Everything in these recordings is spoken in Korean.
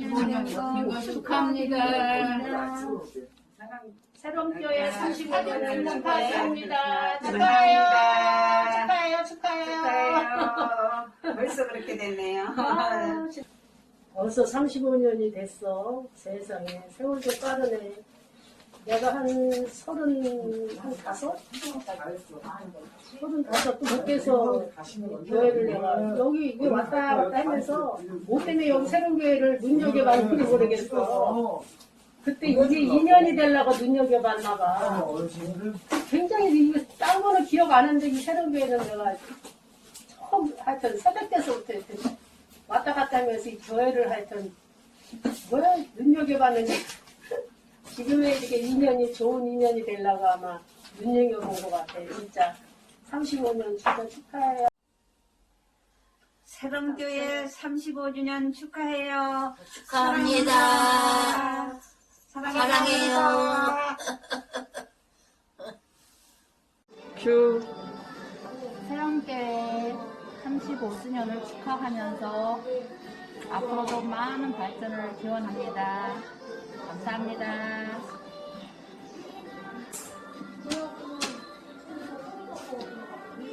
35주년 축하합니다. 새로운 교회 35주년 축하합니다. 축하해요. 축하해요. 축하해요. 벌써 그렇게 됐네요. 아, 벌써 35년이 됐어. 세상에. 세월도 빠르네. 내가 한 서른, 한 다섯? 서른 다섯 또 못해서 교회를 내가 여기 이게 왔다 갔다 하면서 뭐 때문에 여기 새로운 교회를 눈여겨봤는지 모르겠어. 그때 이게 2년이 되려고 눈여겨봤나 봐. 굉장히 이거 딴 거는 기억 안 하는데 이 새로운 교회는 내가 처음 하여튼 새벽 때서부터 왔다 갔다 하면서 이 교회를 하여튼 뭐야 눈여겨봤는지 지금의 이렇게 인연이 좋은 인연이 되려고 아마 눈여겨본 것 같아요 진짜 35년 진짜 축하해요 새롬교회 35주년 축하해요. 축하합니다. 사랑해요. 새롭게 35주년을 축하하면서 앞으로도 많은 발전을 기원합니다. 감사합니다.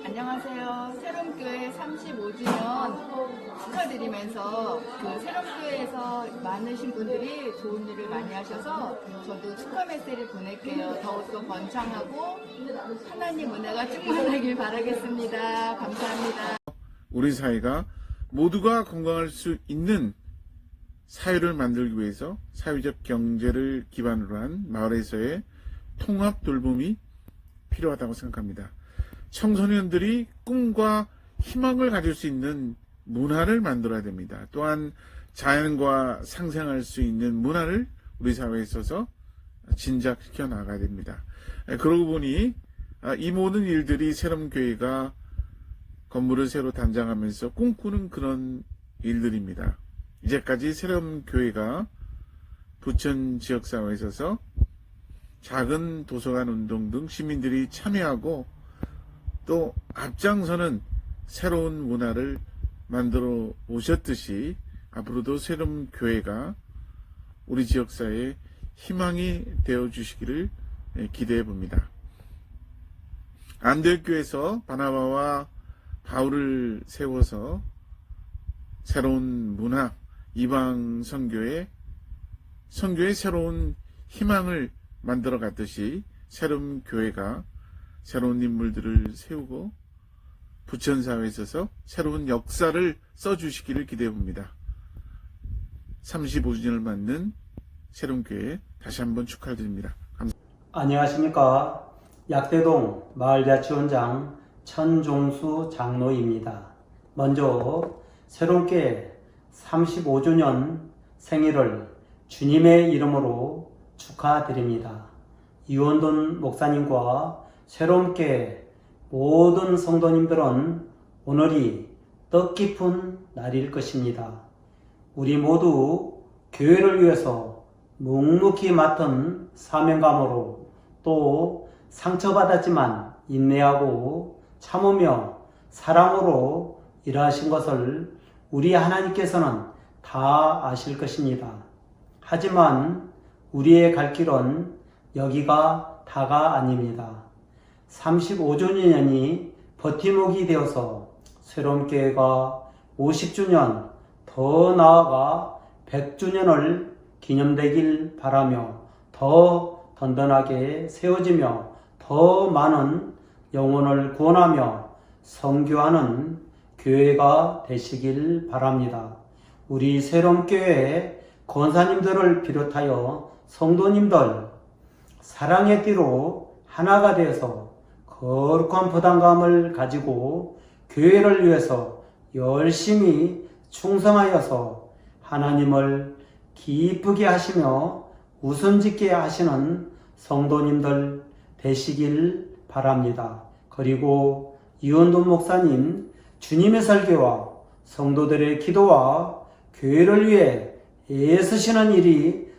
안녕하세요. 새롬교회 35주년 축하드리면서 그 새롬교회에서 많으신 분들이 좋은 일을 많이 하셔서 저도 축하 메시지를 보낼게요. 더욱더 번창하고 하나님 은혜가 충만하길 바라겠습니다. 감사합니다. 우리 사회가 모두가 건강할 수 있는 사회를 만들기 위해서 사회적 경제를 기반으로 한 마을에서의 통합 돌봄이 필요하다고 생각합니다. 청소년들이 꿈과 희망을 가질 수 있는 문화를 만들어야 됩니다. 또한 자연과 상생할 수 있는 문화를 우리 사회에 있어서 진작시켜 나가야 됩니다. 그러고 보니 아, 이 모든 일들이 새로운 교회가 건물을 새로 단장하면서 꿈꾸는 그런 일들입니다. 이제까지 새로운 교회가 부천 지역사회에 있어서 작은 도서관 운동 등 시민들이 참여하고 또 앞장서는 새로운 문화를 만들어 오셨듯이 앞으로도 새로운 교회가 우리 지역사회의 희망이 되어 주시기를 기대해 봅니다. 안대교에서 바나바와 바울을 세워서 새로운 문화, 이방 선교의 선교의 새로운 희망을 만들어 갔듯이 새로운 교회가 새로운 인물들을 세우고 부천 사회에 있어서 새로운 역사를 써 주시기를 기대해 봅니다. 35주년을 맞는 새로운 교회 다시 한번 축하드립니다. 감사합니다. 안녕하십니까. 약대동 마을자치원장 천종수 장로입니다. 먼저 새롭게 35주년 생일을 주님의 이름으로 축하드립니다. 이원돈 목사님과 새롭게 모든 성도님들은 오늘이 뜻깊은 날일 것입니다. 우리 모두 교회를 위해서 묵묵히 맡은 사명감으로 또 상처받았지만 인내하고 참으며 사랑으로 일하신 것을 우리 하나님께서는 다 아실 것입니다. 하지만 우리의 갈 길은 여기가 다가 아닙니다. 35주년이 버팀목이 되어서 새로운 교회가 50주년 더 나아가 100주년을 기념되길 바라며 더 든든하게 세워지며 더 많은 영혼을 구원하며 성교하는 교회가 되시길 바랍니다. 우리 새로운 교회 권사님들을 비롯하여 성도님들 사랑의 띠로 하나가 되어서 거룩한 부담감을 가지고 교회를 위해서 열심히 충성하여서 하나님을 기쁘게 하시며 웃음짓게 하시는 성도님들 되시길 바랍니다. 그리고 이원돈 목사님 주님의 설교와 성도들의 기도와 교회를 위해 애쓰시는 일이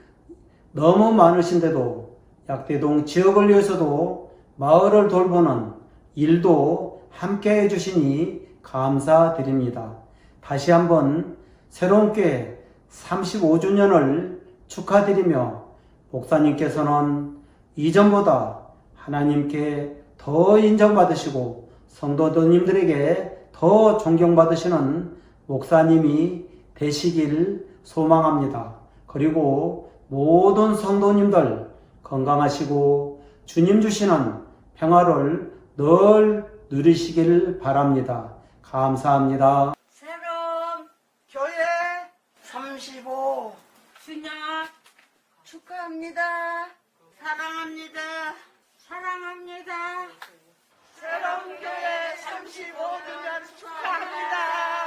너무 많으신데도 약대동 지역을 위해서도 마을을 돌보는 일도 함께 해주시니 감사드립니다. 다시 한번 새로운 교회 35주년을 축하드리며 목사님께서는 이전보다 하나님께 더 인정받으시고 성도님들에게 더 존경받으시는 목사님이 되시길 소망합니다. 그리고 모든 성도님들 건강하시고 주님 주시는 평화를 늘 누리시길 바랍니다. 감사합니다. 새로운 교회 35 주년 축하합니다. 사랑합니다. 사랑합니다. 새로운 교회 35주년 축하합니다.